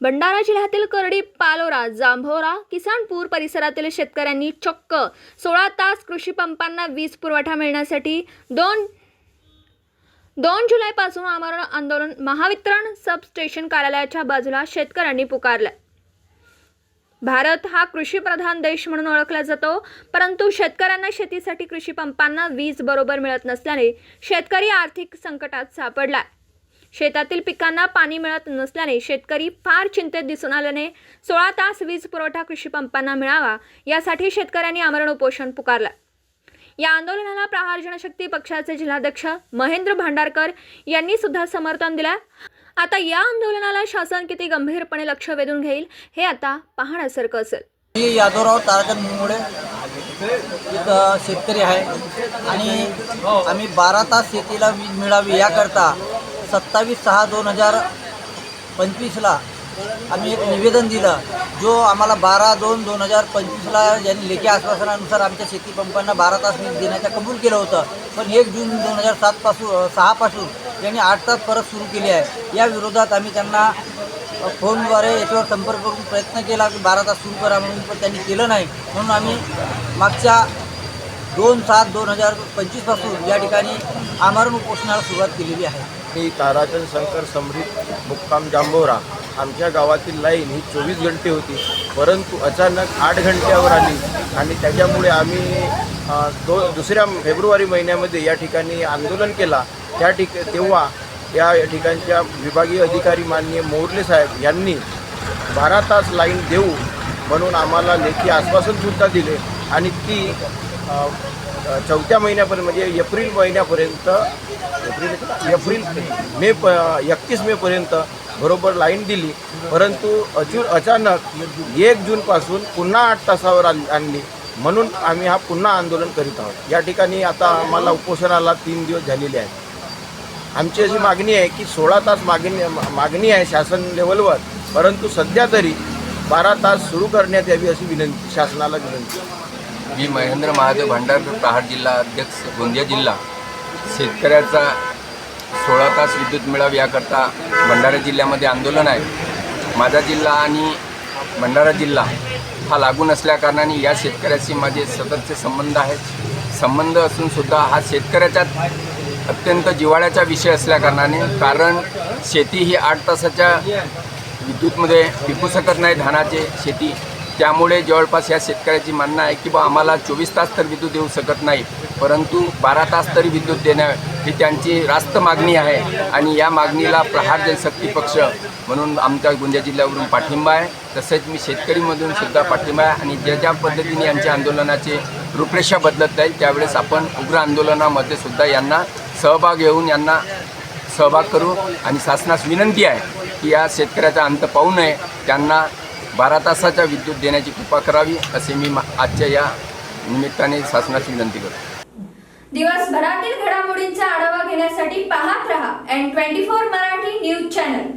भंडारा जिल्ह्यातील करडी पालोरा जांभोरा किसानपूर परिसरातील शेतकऱ्यांनी चक्क सोळा तास कृषी पंपांना वीज पुरवठा मिळण्यासाठी दोन दोन जुलैपासून आमरण आंदोलन महावितरण सबस्टेशन कार्यालयाच्या बाजूला शेतकऱ्यांनी पुकारलं. भारत हा कृषीप्रधान देश म्हणून ओळखला जातो परंतु शेतकऱ्यांना शेतीसाठी कृषी पंपांना वीज बरोबर मिळत नसल्याने शेतकरी आर्थिक संकटात सापडला शेतातील पिकांना पाणी मिळत नसल्याने शेतकरी फार चिंतेत दिसून आल्याने सोळा तास वीज पुरवठा कृषी पंपांना मिळावा यासाठी शेतकऱ्यांनी आमरण उपोषण पुकारलं. या आंदोलनाला प्रहार जनशक्ती पक्षाचे जिल्हाध्यक्ष महेंद्र भांडारकर यांनी सुद्धा समर्थन दिलं. आता या आंदोलनाला शासन किती गंभीरपणे लक्ष वेधून घेईल हे आता पाहण्यासारखं असेल. मी यादवराव ताराचंद एक शेतकरी आहे. आणि आम्ही बारा तास शेतीला वीज मिळावी याकरता सत्तावीस सहा दोन हजार पंचवीसला आम्ही एक निवेदन दिलं. जो आम्हाला बारा दोन दोन हजार पंचवीसला ज्यांनी लेखी आश्वासनानुसार आमच्या शेतीपंपांना बारा तास वीज देण्याचं कबूल केलं होतं. पण एक जून दोन हजार सातपासून सहापासून त्यांनी आठ तास परत सुरू केली आहे या विरोधात आम्ही त्यांना फोनद्वारे याच्यावर संपर्क करून प्रयत्न केला की बारा तास सुरू करा म्हणून पण त्यांनी केलं नाही. म्हणून आम्ही मागच्या दोन सात दोन हजार पंचवीसपासून या ठिकाणी आमरण उपोषणाला सुरुवात केलेली आहे. मी ताराचंद शंकर समृद्ध मुक्काम जांभोरा. आमच्या गावातील लाईन ही चोवीस घंटे होती. परंतु अचानक आठ घंट्यावर आली. आणि त्याच्यामुळे आम्ही दो दुसऱ्या फेब्रुवारी महिन्यामध्ये या ठिकाणी आंदोलन केला. त्या ठिक तेव्हा या ठिकाणच्या विभागीय अधिकारी माननीय मोरले साहेब यांनी बारा तास लाईन देऊ म्हणून आम्हाला लेखी आश्वासनसुद्धा दिले. आणि ती चौथ्या महिन्यापर्यंत म्हणजे एप्रिल महिन्यापर्यंत एप्रिल एप्रिल मे प एकतीस मेपर्यंत बरोबर लाईन दिली. परंतु अचू अचानक एक जूनपासून पुन्हा आठ तासावर आण- आणली. म्हणून आम्ही हा पुन्हा आंदोलन करीत आहोत. या ठिकाणी आता आम्हाला उपोषणाला तीन दिवस झालेले आहेत. आमची अशी मागणी आहे की सोळा तास मागणी मागणी आहे शासन लेवलवर. परंतु सध्या तरी बारा तास सुरू करण्यात यावी अशी विनंती शासनाला विनंती. मी महेंद्र महादेव भांडारकर प्रहार जिल्हा अध्यक्ष गोंदिया जिल्हा. शेतकऱ्याचा सोळा तास विद्युत मिळावी याकरता भंडारा जिल्ह्यामध्ये आंदोलन आहे. माझा जिल्हा आणि भंडारा जिल्हा हा लागून असल्याकारणाने या शेतकऱ्याशी माझे सततचे संबंध आहेत. संबंध असूनसुद्धा हा शेतकऱ्याच्या अत्यंत जिव्हाळ्याचा विषय असल्याकारणाने कारण शेती ही आठ तासाच्या विद्युतमध्ये टिकू शकत नाही धानाचे शेती त्यामुळे जवळपास या शेतकऱ्याची म्हणणं आहे की बा आम्हाला चोवीस तास तर विद्युत देऊ शकत नाही परंतु बारा तास तरी विद्युत देणं ही त्यांची रास्त मागणी आहे आणि या मागणीला प्रहार जनशक्ती पक्ष म्हणून आमच्या गोंदिया जिल्ह्यावरून पाठिंबा आहे. तसेच मी शेतकरीमधून सुद्धा पाठिंबा आहे आणि ज्या ज्या पद्धतीने यांच्या आंदोलनाचे रूपरेषा बदलत जाईल त्यावेळेस आपण उग्र आंदोलनामध्ये सुद्धा यांना सहभाग घेऊन यांना सहभाग करू. आणि शासनास विनंती आहे की या शेतकऱ्याचा अंत पाहू नये त्यांना बारा तासाच्या विद्युत देण्याची कृपा करावी असे मी आजच्या या निमित्ताने शासनाची विनंती करतो. दिवसभरातील घडामोडींचा आढावा घेण्यासाठी पाहत रहा N twenty four Marathi news channel.